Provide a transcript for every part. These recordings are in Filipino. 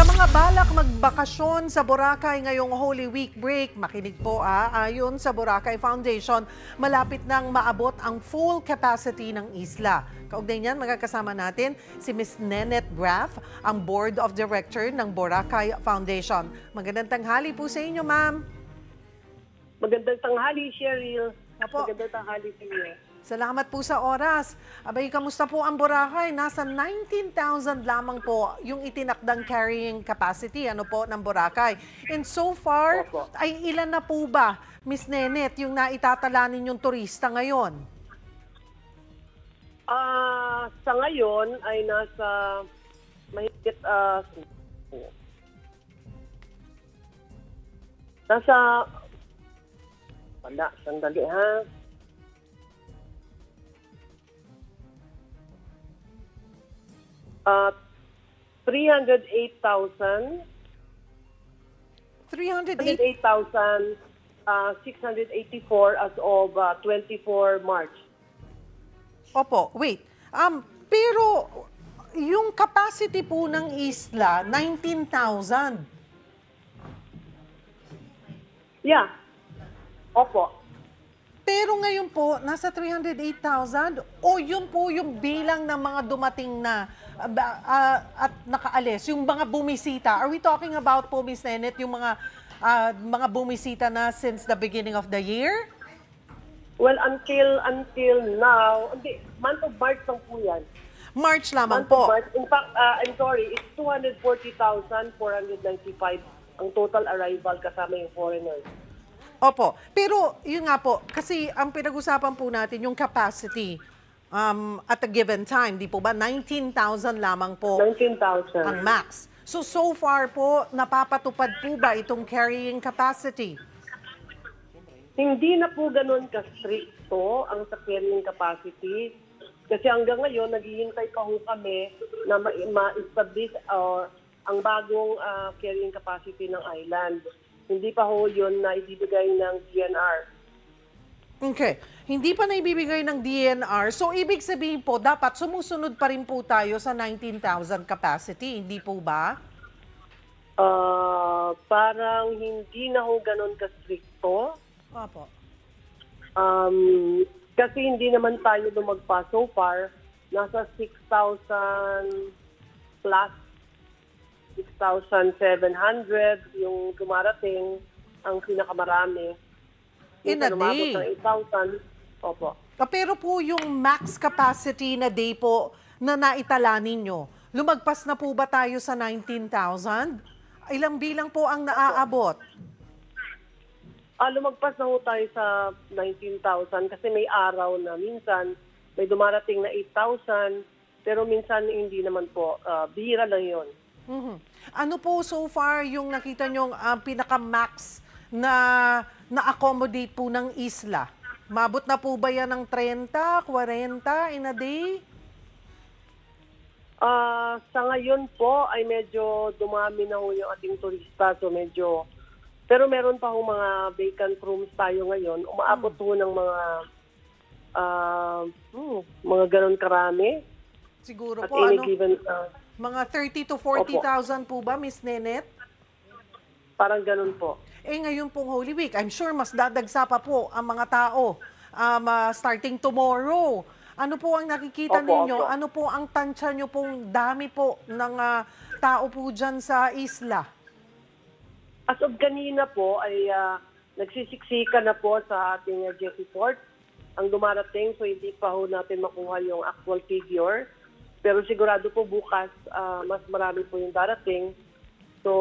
Sa mga balak magbakasyon sa Boracay ngayong Holy Week break, makinig po ah, ayon sa Boracay Foundation, malapit nang maabot ang full capacity ng isla. Kaugnay niyan, magkakasama natin si Miss Nenet Graff, ang Board of Director ng Boracay Foundation. Magandang tanghali po sa inyo, ma'am. Magandang tanghali, Cheryl. Apo. Magandang tanghali sa inyo. Salamat po sa oras. Abay, kamusta po ang Boracay? Nasa 19,000 lamang po yung itinakdang carrying capacity ano po ng Boracay. And so far, Opo. ay ilan na po ba, Miss Nenet, yung naitatala ninyong turista ngayon? Ah, sa ngayon ay nasa mahigit ah, nasa wala, sandali ha. Ah, 308,000 308 308,684 as of ah, 24 March. Opo, wait. Um, pero yung capacity po ng isla, 19,000. Yeah. Opo. Pero ngayon po, nasa 308,000 o yun po yung bilang ng mga dumating na ah, at nakaalis, yung mga bumisita. Are we talking about po, Miss Nenet, yung mga ah, mga bumisita na since the beginning of the year? Well, until until now, hindi, month of March lang po yan. March lamang Month po. March. In fact, uh, I'm sorry, it's 240,495 ang total arrival kasama yung foreigners. Opo. Pero yun nga po, kasi ang pinag-usapan po natin yung capacity um, at a given time, di po ba? 19,000 lamang po 19,000. ang max. So, so far po, napapatupad po ba itong carrying capacity? Hindi na po ganun ka-stricto ang sa carrying capacity. Kasi hanggang ngayon, naghihintay pa ho kami na ma- ma-establish uh, ang bagong uh, carrying capacity ng island. Hindi pa ho yun na ibibigay ng DNR. Okay. Hindi pa naibibigay ng DNR. So, ibig sabihin po, dapat sumusunod pa rin po tayo sa 19,000 capacity. Hindi po ba? Ah, parang hindi na ho ganun ka-stricto. Opo. Um, kasi hindi naman tayo lumagpa so far. Nasa 6,000 plus 6,700 yung dumarating ang pinakamarami. In a day. ng 8,000. Opo. Ah, Pero po yung max capacity na day po na naitala ninyo, lumagpas na po ba tayo sa 19,000? Ilang bilang po ang naaabot? Ah, lumagpas na ho tayo sa 19,000 kasi may araw na minsan may dumarating na 8,000 pero minsan hindi naman po. Ah, bihira lang yon. Mhm. Ano po so far yung nakita nyong ah, pinaka-max na na-accommodate po ng isla? Mabot na po ba yan ng 30, 40 in a day? Ah, sa ngayon po ay medyo dumami na ho yung ating turista so medyo pero meron pa ho mga vacant rooms tayo ngayon. Umaabot ho ng mga ah, hmm, mga ganun karami Siguro at po, any ano, given ah, mga 30 to 40,000 po ba, Miss Nenet? Parang ganun po. Eh ngayon pong Holy Week, I'm sure mas dadagsa pa po ang mga tao um, ah, starting tomorrow. Ano po ang nakikita Opo, ninyo? opo. Ano po ang tansya nyo pong dami po ng ah, tao po dyan sa isla? As of kanina po ay ah, nagsisiksika na po sa ating uh, Jetty Port ang dumarating so hindi pa ho natin makuha yung actual figure. Pero sigurado po bukas ah, mas marami po yung darating. So,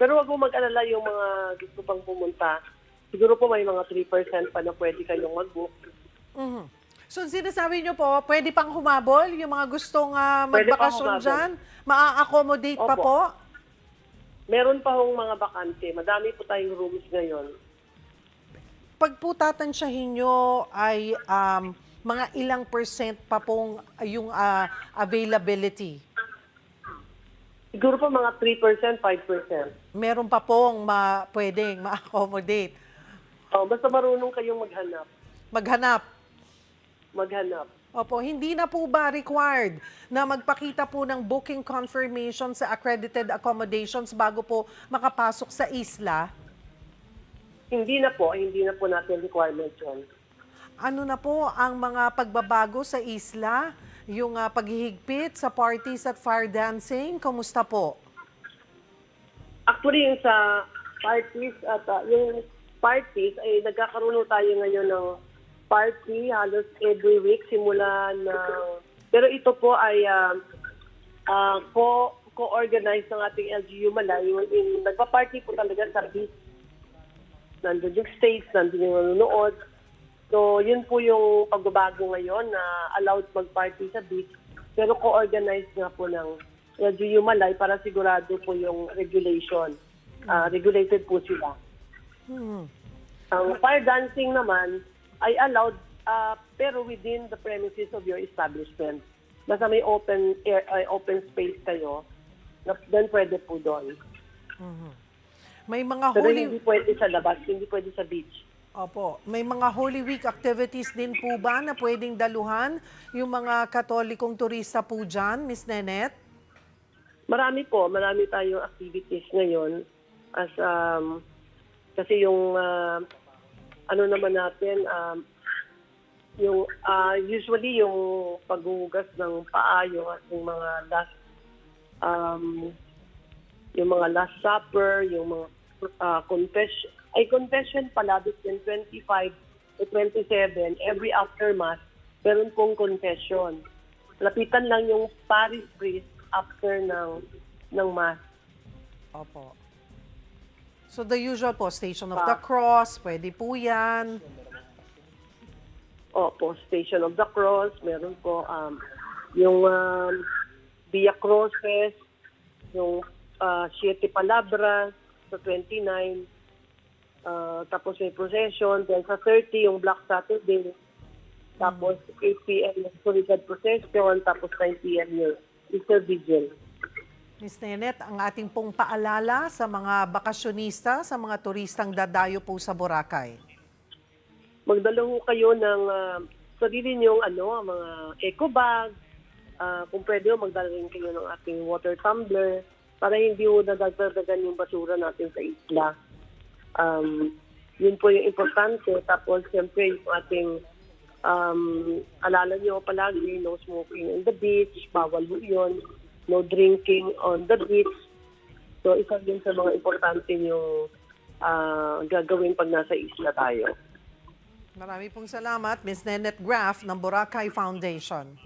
pero wag mo mag-alala yung mga gusto pang pumunta. Siguro po may mga 3% pa na pwede kayong mag-book. Mhm. So sinasabi nyo po, pwede pang humabol yung mga gustong ah, Pwede pang magbakasyon humabol. dyan? Maa-accommodate pa Opo. po? Meron pa hong mga bakante. Madami po tayong rooms ngayon. Pag po tatansyahin nyo ay um, mga ilang percent pa pong yung ah, availability? Siguro po mga 3%, 5%. Meron pa pong ma pwedeng ma-accommodate. Oh, basta marunong kayong maghanap. Maghanap. Maghanap. Opo, hindi na po ba required na magpakita po ng booking confirmation sa accredited accommodations bago po makapasok sa isla? Hindi na po, hindi na po natin requirement yun. Ano na po ang mga pagbabago sa isla? Yung ah, paghihigpit sa parties at fire dancing, kumusta po? Actually, yung sa parties at ah, yung parties ay nagkakaroon tayo ngayon ng party halos every week simula ng pero ito po ay ah, ah, co co-organize ng ating LGU Malay nagpa-party po talaga sa beach. Nandun yung stage, nandun yung nanonood. So, yun po yung pagbabago ngayon na allowed mag-party sa beach. Pero co-organize nga po ng LGU Malay para sigurado po yung regulation. Ah, regulated po sila. Hmm. Ang fire dancing naman ay allowed ah, pero within the premises of your establishment. Basta may open air, ay, open space kayo, na, then pwede po doon. May mga Pero hindi pwede sa labas, hindi pwede sa beach. Opo. May mga Holy Week activities din po ba na pwedeng daluhan yung mga katolikong turista po dyan, Miss Nenet? Marami po, marami tayong activities ngayon as um, kasi yung ah, ano naman natin um, yung ah, usually yung paghuhugas ng paa yung ating mga last um, yung mga last supper, yung mga ah, confession ay confession pala between 25 to 27 every after mass meron pong confession. Lapitan lang yung parish priest after ng ng mass. Opo. So the usual po, Station of the Cross, pwede po yan. Opo, Station of the Cross, meron po um, yung um, Via Cruces, yung uh, Siete Palabras sa 29, uh, tapos may procession, then sa 30 yung Black Saturday, tapos 8 p.m. yung Surigad Procession, tapos 9 p.m. yung Easter Vigil. Miss Nenet, ang ating pong paalala sa mga bakasyonista, sa mga turistang dadayo po sa Boracay. magdala ho kayo ng ah, sarili niyong ano, mga eco bag. Ah, kung pwede ho, magdala rin kayo ng ating water tumbler para hindi ho nadagdagan yung basura natin sa isla. Um, yun po yung importante. Tapos, siyempre, yung ating um, alala niyo palagi, no smoking on the beach, bawal ho yun, no drinking on the beach. So, isa din sa mga importante yung ah, gagawin pag nasa isla tayo. Marami pong salamat, Miss Nenet Graff ng Boracay Foundation.